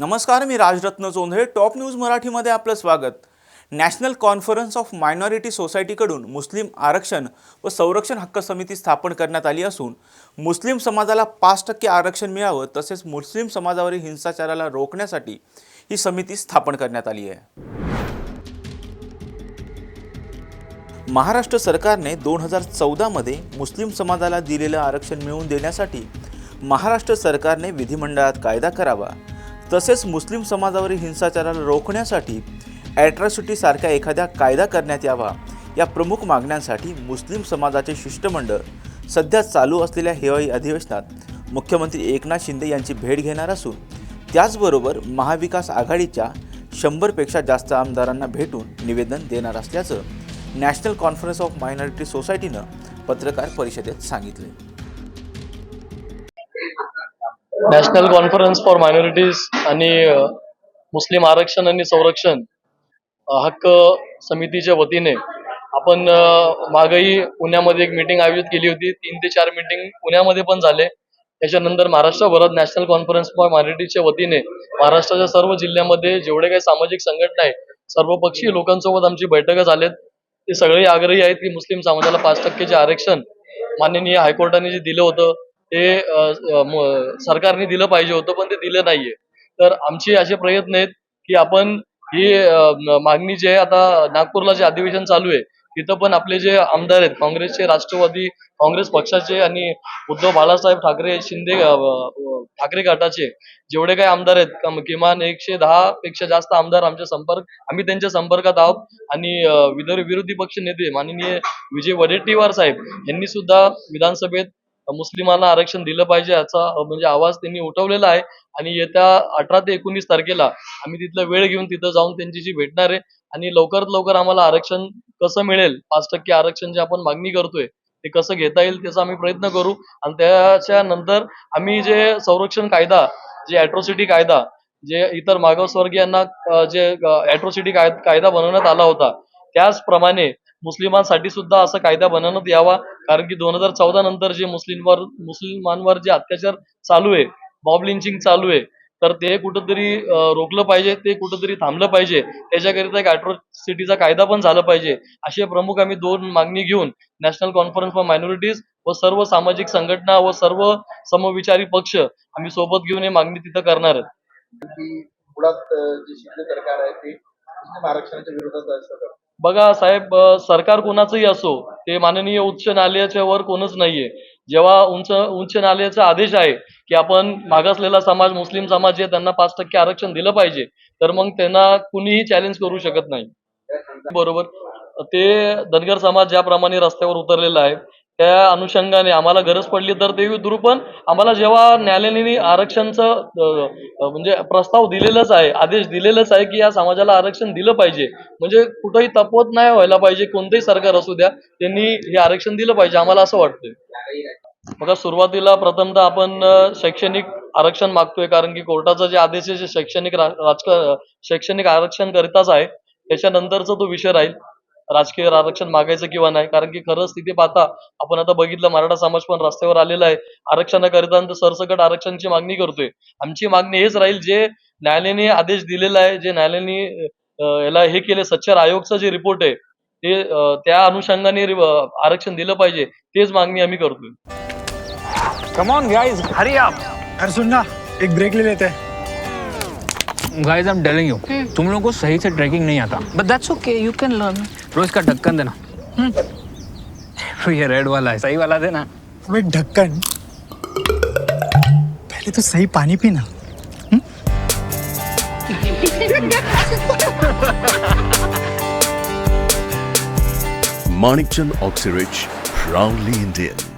नमस्कार मी Rajratna Chondhale top news मराठीमध्ये आपलं स्वागत. नॅशनल कॉन्फरन्स ऑफ मायनॉरिटी सोसायटीकडून मुस्लिम आरक्षण व संरक्षण हक्क समिती स्थापन करण्यात आली असून मुस्लिम समाजाला पाच टक्के आरक्षण मिळावं तसेच मुस्लिम समाजावरील हिंसाचाराला रोखण्यासाठी ही समिती स्थापन करण्यात आली आहे. महाराष्ट्र सरकारने दोन हजार चौदामध्ये मुस्लिम समाजाला दिलेलं आरक्षण मिळवून देण्यासाठी महाराष्ट्र सरकारने विधिमंडळात कायदा करावा. तसेच मुस्लिम समाजावरील हिंसाचाराला रोखण्यासाठी ॲट्रॉसिटीसारख्या एखाद्या कायदा करण्यात यावा या प्रमुख मागण्यांसाठी मुस्लिम समाजाचे शिष्टमंडळ सध्या चालू असलेल्या हिवाळी अधिवेशनात मुख्यमंत्री एकनाथ शिंदे यांची भेट घेणार असून त्याचबरोबर महाविकास आघाडीच्या शंभरपेक्षा जास्त आमदारांना भेटून निवेदन देणार असल्याचं नॅशनल कॉन्फरन्स ऑफ मायनॉरिटी सोसायटीनं पत्रकार परिषदेत सांगितले नॅशनल कॉन्फरन्स फॉर मायनॉरिटीज आणि मुस्लिम आरक्षण आणि संरक्षण हक्क समितीच्या वतीने आपण मागही पुण्यामध्ये एक मीटिंग आयोजित केली होती. तीन ते चार मीटिंग पुण्यामध्ये पण झाले. त्याच्यानंतर महाराष्ट्रभरात नॅशनल कॉन्फरन्स फॉर मायनॉरिटीच्या वतीने महाराष्ट्राच्या सर्व जिल्ह्यामध्ये जेवढे काही सामाजिक संघटना आहेत सर्वपक्षीय लोकांसोबत आमची बैठका झाल्यात ते सगळे आग्रही आहेत की मुस्लिम समाजाला पाच टक्केचे आरक्षण माननीय हायकोर्टाने जे दिलं होतं ते सरकारने दिलं पाहिजे होतं पण ते दिलं नाहीये. तर आमचे असे प्रयत्न आहेत की आपण ही मागणी जी आहे आता नागपूरला जे अधिवेशन चालू आहे तिथं पण आपले जे आमदार आहेत काँग्रेसचे राष्ट्रवादी काँग्रेस पक्षाचे आणि उद्धव बाळासाहेब ठाकरे शिंदे ठाकरे गटाचे जेवढे काही आमदार आहेत किमान एकशे दहा पेक्षा जास्त आमदार आमच्या संपर्क आम्ही त्यांच्या संपर्कात आहोत. आणि विदर्भ विरोधी पक्ष नेते माननीय विजय वडेट्टीवार साहेब यांनी सुद्धा विधानसभेत मुस्लिमांना आरक्षण दिलं पाहिजे याचा म्हणजे आवाज त्यांनी उठवलेला आहे. आणि येत्या अठरा ते एकोणीस तारखेला आम्ही तिथला वेळ घेऊन तिथं जाऊन त्यांच्याशी भेटणार आहे. आणि लवकरात लवकर आम्हाला आरक्षण कसं मिळेल? पाच टक्के आरक्षण जे आपण मागणी करतोय ते कसं घेता येईल त्याचा आम्ही प्रयत्न करू. आणि त्याच्या नंतर आम्ही जे संरक्षण कायदा जे अॅट्रॉसिटी कायदा जे इतर मागासवर्गीयांना जे अॅट्रॉसिटी कायदा बनवण्यात आला होता त्याचप्रमाणे मुस्लिमांसाठी सुद्धा असा कायदा बनवण्यात यावा. कारण की दोन हजार चौदा नंतर जे मुस्लिमवर मुस्लिमांवर जे अत्याचार चालू आहे मॉब लिंचिंग चालू आहे तर ते कुठंतरी रोखलं पाहिजे ते कुठंतरी थांबलं पाहिजे. त्याच्याकरिता एक अॅट्रॉसिटीचा कायदा पण झाला पाहिजे. असे प्रमुख आम्ही दोन मागणी घेऊन नॅशनल कॉन्फरन्स फॉर मायनॉरिटीज व सर्व सामाजिक संघटना व सर्व समविचारी पक्ष आम्ही सोबत घेऊन हे मागणी तिथं करणार आहेत. बघा साहेब सरकार कोणाचंही असो ते माननीय उच्च न्यायालयाच्या वर कोणच नाहीये. जेव्हा उंच उच्च न्यायालयाचा आदेश आहे की आपण मागासलेला समाज मुस्लिम समाज आहे त्यांना पाच टक्के आरक्षण दिलं पाहिजे तर मग त्यांना कुणीही चॅलेंज करू शकत नाही. बरोबर? ते धनगर समाज ज्याप्रमाणे रस्त्यावर उतरलेला आहे त्या अनुषंगाने आम्हाला गरज पडली तर ते दुरू पण आम्हाला जेव्हा न्यायालयाने आरक्षणचं म्हणजे प्रस्ताव दिलेलाच आहे आदेश दिलेलाच आहे की या समाजाला आरक्षण दिलं पाहिजे. म्हणजे कुठंही तपवत नाही व्हायला पाहिजे कोणतेही सरकार असू द्या त्यांनी हे आरक्षण दिलं पाहिजे आम्हाला असं वाटतंय. बघा सुरुवातीला प्रथमतः आपण शैक्षणिक आरक्षण मागतोय कारण की कोर्टाचा जे आदेश आहे शैक्षणिक राजकारण शैक्षणिक आरक्षण करिताच आहे त्याच्यानंतरचा तो विषय राहील. राजकीय आरक्षण मागायचं किंवा नाही? कारण की खरं स्थिती पाहता आपण आता बघितलं मराठा समाज पण रस्त्यावर आलेला आहे. आरक्षणाकरिता तर सरसकट आरक्षणाची मागणी करतोय. आमची मागणी हेच राहील जे न्यायालयाने आदेश दिलेला आहे जे न्यायालयाने याला हे केले सच्चर आयोगचा जे रिपोर्ट आहे ते त्या अनुषंगाने आरक्षण दिलं पाहिजे तेच मागणी आम्ही करतोय. कम ऑन गाइस हरी आप अरे सुन ना एक ब्रेक ले लेते. हैं guys I am telling you तुम लोगों को सही से ट्रैकिंग नहीं आता. But that's okay, you can learn. रोज का ढक्कन देना। तो ये रेड वाला है। सही वाला देना। अबे ढक्कन। पहले तो सही पानी पीना। Manikchand Oxyrich, proudly Indian.